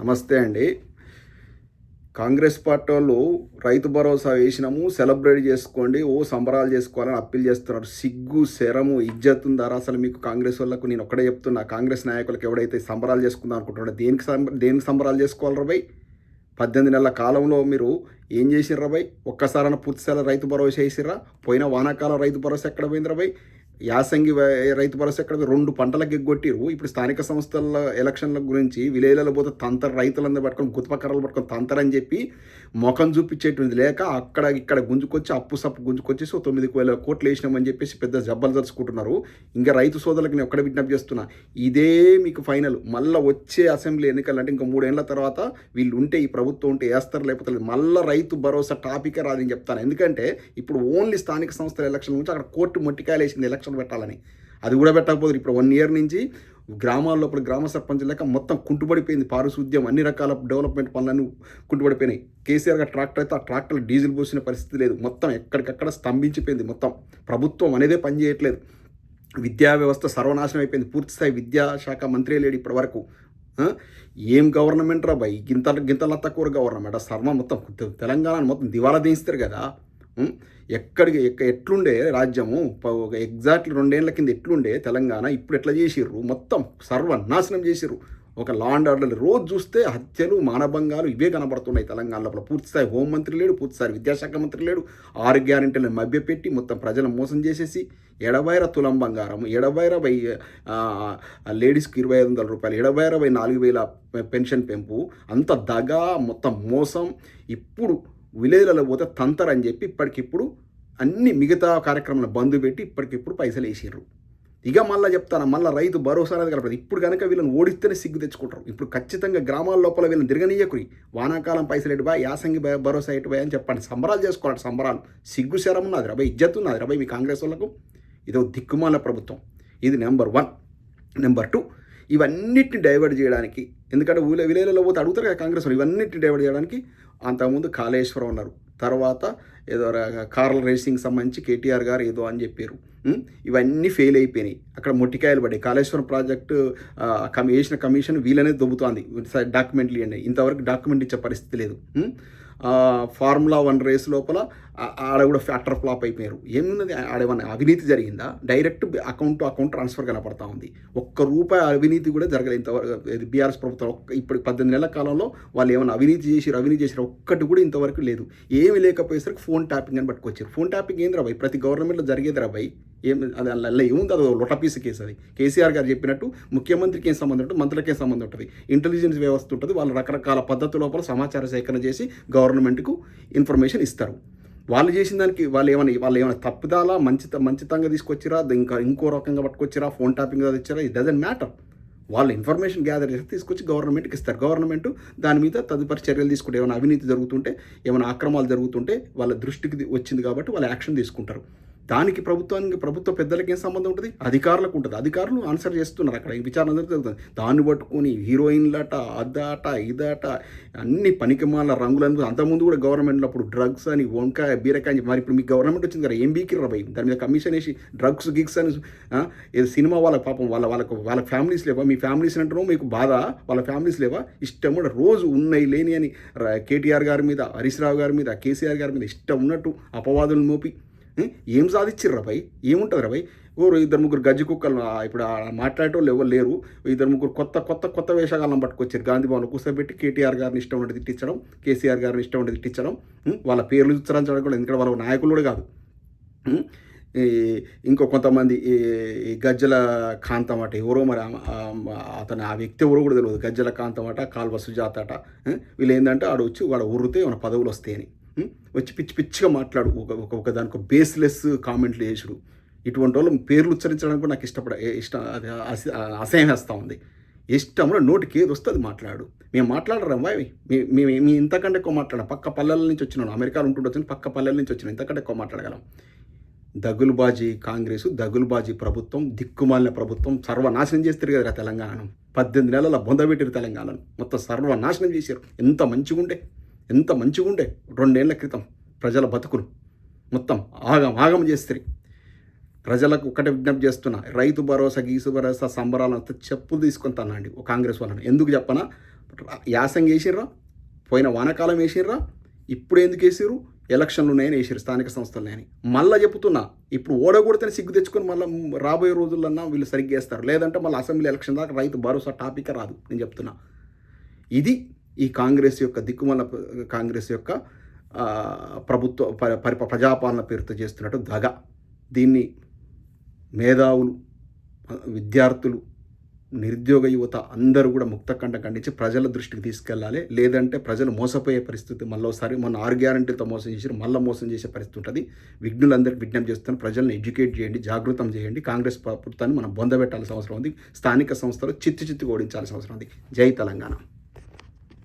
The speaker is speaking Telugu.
నమస్తే అండి. కాంగ్రెస్ పార్టీ వాళ్ళు రైతు భరోసా వేసినాము సెలబ్రేట్ చేసుకోండి ఓ సంబరాలు చేసుకోవాలని అప్పీల్ చేస్తున్నారు. సిగ్గు శరము ఇజ్జత్ ఉందారా అసలు మీకు కాంగ్రెస్ వాళ్ళకు నేను ఒక్కడే చెప్తున్నా కాంగ్రెస్ నాయకులకు ఎవడైతే సంబరాలు చేసుకుందాం అనుకుంటున్నాడో దేనికి సంబ దేనికి సంబరాలు చేసుకోవాలి రబాయ్ పద్దెనిమిది నెలల కాలంలో మీరు ఏం చేసిర్రా బాయ్ ఒక్కసారైనా పూర్తిసారి రైతు భరోసా వేసిర్రా? పోయిన వానాకాలం రైతు భరోసా ఎక్కడ పోయిందిరా బాయ్ యాసంగి రైతు భరోసా ఎక్కడ రెండు పంటలకు ఎగ్గొట్టిరు. ఇప్పుడు స్థానిక సంస్థల ఎలక్షన్ల గురించి విలేజ్లలో పోతే తంతర రైతులందరూ పట్టుకొని గుత్పకర్రలు పట్టుకొని తంతరని చెప్పి ముఖం చూపించేటువంటి లేక అక్కడ ఇక్కడ గుంజుకొచ్చి అప్పు సప్పు గుంజుకొచ్చి సో తొమ్మిది వేల కోట్లు వేసినామని చెప్పేసి పెద్ద జబ్బలు జరుచుకుంటున్నారు. ఇంకా రైతు సోదరులకు నేను ఒక్కడ విజ్ఞప్తి చేస్తున్నా ఇదే మీకు ఫైనల్. మళ్ళీ వచ్చే అసెంబ్లీ ఎన్నికలు అంటే ఇంకా మూడేళ్ళ తర్వాత వీళ్ళు ఉంటే ఈ ప్రభుత్వం ఉంటే వేస్తారు లేకపోతే మళ్ళీ రైతు భరోసా టాపికే రాదని చెప్తాను. ఎందుకంటే ఇప్పుడు ఓన్లీ స్థానిక సంస్థల ఎలక్షన్ గురించి అక్కడ కోర్టు మొట్టికాయలు వేసింది ఎలక్షన్ పెట్టాలని. అది కూడా పెట్టకపోతే ఇప్పుడు వన్ ఇయర్ నుంచి గ్రామాల్లో ఇప్పుడు గ్రామ సర్పంచ్ లేక మొత్తం కుంటుపడిపోయింది పారిశుద్ధ్యం అన్ని రకాల డెవలప్మెంట్ పనులన్నీ కుంటుపడిపోయినాయి కేసీఆర్ గారు ట్రాక్టర్ అయితే ఆ ట్రాక్టర్ డీజిల్ పోసిన పరిస్థితి లేదు. మొత్తం ఎక్కడికక్కడ స్తంభించిపోయింది మొత్తం. ప్రభుత్వం అనేదే పనిచేయట్లేదు విద్యా వ్యవస్థ సర్వనాశనం అయిపోయింది. పూర్తిస్థాయి విద్యాశాఖ మంత్రి లేడు ఇప్పటి వరకు. ఏం గవర్నమెంట్ రా బాయ్? గింత గింతల తక్కువ గవర్నమెంట్ ఆ సర్వ మొత్తం తెలంగాణ మొత్తం దివాలా తీస్తారు కదా. ఎక్కడికి ఎక్క ఎట్లుండే రాజ్యము? ప- ఒక ఎగ్జాక్ట్లీ రెండేళ్ళ కింద ఎట్లుండే తెలంగాణ? ఇప్పుడు ఎట్లా చేసిర్రు? మొత్తం సర్వనాశనం చేసిర్రు. ఒక లా అండ్ ఆర్డర్ రోజు చూస్తే హత్యలు మానభంగాలు ఇవే కనబడుతున్నాయి తెలంగాణ లోపల. పూర్తిస్థాయి హోంమంత్రి లేడు పూర్తిస్థాయి విద్యాశాఖ మంత్రి లేడు. ఆరు గ్యారెంటీలను మభ్యపెట్టి మొత్తం ప్రజలను మోసం చేసేసి ఎడబైర తులం బంగారం ఎడబైర వై లేడీస్కి ఇరవై ఐదు వందల రూపాయలు ఎడబైరవై నాలుగు వేల పెన్షన్ పెంపు. అంత దగా మొత్తం మోసం. ఇప్పుడు విలేజ్లలో పోతే తంతర్ అని చెప్పి ఇప్పటికిప్పుడు అన్ని మిగతా కార్యక్రమాలను బంద్ పెట్టి ఇప్పటికిప్పుడు పైసలు వేసిర్రు. ఇక మళ్ళీ చెప్తాను మళ్ళీ రైతు భరోసా అనేది కలపదు. ఇప్పుడు కనుక వీళ్ళని ఓడిస్తేనే సిగ్గు తెచ్చుకుంటారు. ఇప్పుడు ఖచ్చితంగా గ్రామాల లోపల వీళ్ళని తిరగనీయకురి. వానాకాలం పైసలు ఎటు బా యాసంగి భరోసా ఎటు అని చెప్పండి. సంబరాలు చేసుకోవాలి సంబరాలు. సిగ్గు శరం ఉన్నది రబాయ్ ఇజ్జత్ ఉన్నది రబాయ్ మీ కాంగ్రెస్ వాళ్ళకు. ఇదో దిక్కుమాల ప్రభుత్వం. ఇది నెంబర్ వన్. Number two. ఇవన్నిటిని డైవర్ట్ చేయడానికి ఎందుకంటే ఊళ్ళో విలేజ్లలో పోతే అడుగుతారు కదా కాంగ్రెస్ వాళ్ళు. ఇవన్నిటిని డైవర్ట్ చేయడానికి అంతకుముందు కాళేశ్వరం ఉన్నారు తర్వాత ఏదో కార్ల రేసింగ్ సంబంధించి కేటీఆర్ గారు ఏదో అని చెప్పారు. ఇవన్నీ ఫెయిల్ అయిపోయినాయి. అక్కడ మొట్టికాయలు పడ్డాయి. కాళేశ్వరం ప్రాజెక్టు కమి వేసిన కమిషన్ వీళ్ళనే దొబ్బుతోంది. డాక్యుమెంట్లు ఇవ్వండి. ఇంతవరకు డాక్యుమెంట్ ఇచ్చే పరిస్థితి లేదు. ఫార్ములా వన్ రేస్ లోపల ఆడ కూడా ఫ్యాక్టర్ ఫ్లాప్ అయిపోయారు. ఏమున్నది ఆడేమన్నా అవినీతి జరిగిందా? Direct account to account transfer కనపడతా ఉంది. ఒక్క రూపాయి అవినీతి కూడా జరగలేదు ఇంతవరకు. బీఆర్ఎస్ ప్రభుత్వం ఒక్క ఇప్పుడు పద్దెనిమిది నెలల కాలంలో వాళ్ళు ఏమైనా అవినీతి చేసిరు అవినీతి చేసిరు ఒక్కటి కూడా ఇంతవరకు లేదు. ఏమి లేకపోయేసరికి ఫోన్ ఫోన్ ట్యాపింగ్ అని పట్టుకొచ్చారు. ఫోన్ ట్యాపింగ్ ఏంది రాబాయి ప్రతి గవర్నమెంట్లో జరిగేది రాబాయి ఏం అది అలా ఏముంది అది లొటపీస్ కేసు అది. కేసీఆర్ గారు చెప్పినట్టు ముఖ్యమంత్రికి ఏం సంబంధం ఉంటుంది? మంత్రులకి సంబంధం ఉంటుంది? ఇంటెలిజెన్స్ వ్యవస్థ ఉంటుంది. వాళ్ళు రకరకాల పద్ధతి లోపల సమాచార సేకరణ చేసి గవర్నమెంట్కు ఇన్ఫర్మేషన్ ఇస్తారు. వాళ్ళు చేసిన దానికి వాళ్ళు ఏమైనా వాళ్ళు ఏమైనా తప్పుదాలా మంచి మంచితంగా తీసుకొచ్చిరా? ఇంకా ఇంకో రకంగా పట్టుకొచ్చిరా? ఫోన్ టాపింగ్ తెచ్చారా? ఇట్ డజంట్ మ్యాటర్ వాళ్ళు ఇన్ఫర్మేషన్ గ్యాదర్ చేసి తీసుకొచ్చి గవర్నమెంట్కి ఇస్తారు. గవర్నమెంట్ దాని మీద తదుపరి చర్యలు తీసుకుంటే ఏమైనా అవినీతి జరుగుతుంటే ఏమైనా అక్రమాలు జరుగుతుంటే వాళ్ళ దృష్టికి వచ్చింది కాబట్టి వాళ్ళు యాక్షన్ తీసుకుంటారు. దానికి ప్రభుత్వానికి ప్రభుత్వ పెద్దలకి ఏం సంబంధం ఉంటుంది? అధికారులకు ఉంటుంది. అధికారులు ఆన్సర్ చేస్తున్నారు అక్కడ. విచారణ జరుగుతుంది దాన్ని పట్టుకొని హీరోయిన్లట అదట ఇదట అన్ని పనికిమాల రంగులందు అంతకుముందు కూడా గవర్నమెంట్లో అప్పుడు డ్రగ్స్ అని వంకాయ బీరకాయ అని మరి ఇప్పుడు మీకు గవర్నమెంట్ వచ్చింది కదా ఏం బీకిర్రా భయ్? దాని మీద కమిషన్ వేసి డ్రగ్స్ గిగ్స్ అని ఏదో సినిమా వాళ్ళ పాపం వాళ్ళ వాళ్ళకు వాళ్ళ ఫ్యామిలీస్ లేవా? మీ ఫ్యామిలీస్ అంటారు మీకు బాధ? వాళ్ళ ఫ్యామిలీస్ లేవా? ఇష్టం కూడా రోజు ఉన్నాయి లేని అని కేటీఆర్ గారి మీద హరీష్ రావు గారి మీద కేసీఆర్ గారి మీద ఇష్టం ఉన్నట్టు అపవాదులు మోపి ఏం సాధించిర్రా పై ఏముంటుంది రా పై ఓ ఇద్దరు ముగ్గురు గజ్జి కుక్కలు ఇప్పుడు మాట్లాడేటోళ్ళు ఎవరు లేరు. ఇద్దరు ముగ్గురు కొత్త కొత్త కొత్త వేషగాలను పట్టుకొచ్చారు గాంధీ భవన్ కూర్చోబెట్టి కేటీఆర్ గారిని ఇష్టం ఉంటే తిట్టించడం కేసీఆర్ గారిని ఇష్టం ఉంటే తిట్టించడం వాళ్ళ పేర్లు ఉచ్చరించడం కూడా ఎందుకంటే వాళ్ళ నాయకులు కూడా కాదు. ఈ ఇంకో కొంతమంది ఈ గజ్జల కాంతం అట ఎవరో మరి అతను ఆ వ్యక్తి ఎవరో కూడా తెలియదు. గజ్జల కాంతం అట కాల్వ సుజాత అట వీళ్ళు ఏంటంటే ఆడ వచ్చి వాడు ఉర్రితే ఏమైనా పదవులు వస్తాయని. వచ్చి పిచ్చి పిచ్చిగా మాట్లాడు. ఒక ఒక ఒక దానికి బేస్లెస్ కామెంట్లు చేసుడు. ఇటువంటి వాళ్ళు పేర్లు ఉచ్చరించడానికి కూడా నాకు ఇష్టపడ ఇష్ట ఇష్టం అది అస- అసహ్యం వేస్తూ ఉంది. ఇష్టంలో నోటికి ఏది వస్తుంది మాట్లాడు. మేము మాట్లాడరా బాయ్ మీ- మీ ఇంతకంటే ఎక్కువ మాట్లాడ. పక్క పల్లెల నుంచి వచ్చినాను అమెరికాలో ఉంటుండొచ్చు పక్క పల్లెల నుంచి వచ్చిన ఇంతకంటే ఎక్కువ మాట్లాడగలం. దగులుబాజీ కాంగ్రెస్ దగులుబాజీ ప్రభుత్వం దిక్కుమాలిన ప్రభుత్వం సర్వనాశనం చేస్తారు కదా తెలంగాణను. పద్దెనిమిది నెలల బొందబెట్టారు తెలంగాణను. మొత్తం సర్వనాశనం చేశారు ఎంత మంచిగుండే. ఎంత మంచిగుండే రెండేళ్ళ క్రితం ప్రజల బతుకులు. మొత్తం ఆగం ఆగం చేస్తారు. ప్రజలకు ఒకటే విజ్ఞప్తి చేస్తున్నా రైతు భరోసా గీసు భరోసా సంబరాలంతా చెప్పులు తీసుకొని తనండి కాంగ్రెస్ వాళ్ళని. ఎందుకు చెప్పనా? యాసంగి వేసిర్రా పోయిన వానకాలం వేసిర్రా ఇప్పుడు ఎందుకు వేసిరు ఎలక్షన్లు ఉన్నాయని వేసిర్రు స్థానిక సంస్థలు మళ్ళీ చెప్తున్నా ఇప్పుడు ఓడగొడితేనే సిగ్గు తెచ్చుకొని మళ్ళీ రాబోయే రోజులన్నా వీళ్ళు సరిగ్గా వేస్తారు. లేదంటే మళ్ళీ అసెంబ్లీ ఎలక్షన్ దాకా రైతు భరోసా టాపిక్ రాదు. నేను చెప్తున్నా. ఇది ఈ కాంగ్రెస్ యొక్క దిక్కుమల కాంగ్రెస్ యొక్క ప్రభుత్వ ప- పరి ప్రజాపాలన పేరుతో చేస్తున్నట్టు దగ. దీన్ని మేధావులు విద్యార్థులు నిరుద్యోగ యువత అందరూ కూడా ముక్తఖండ ఖండించి ప్రజల దృష్టికి తీసుకెళ్ళాలి. లేదంటే ప్రజలు మోసపోయే పరిస్థితి మళ్ళీసారి మన ఆరు గ్యారంటీతో మోసం చేసి మళ్ళీ మోసం చేసే పరిస్థితి ఉంటుంది. విఘ్నులందరికీ విజ్ఞప్తి చేస్తున్న. ప్రజలను ఎడ్యుకేట్ చేయండి జాగృతం చేయండి. కాంగ్రెస్ ప్రభుత్వాన్ని మనం బొందబెట్టాల్సిన అవసరం ఉంది. స్థానిక సంస్థలు చిత్తు చిత్తు ఓడించాల్సిన అవసరం ఉంది. జై తెలంగాణ.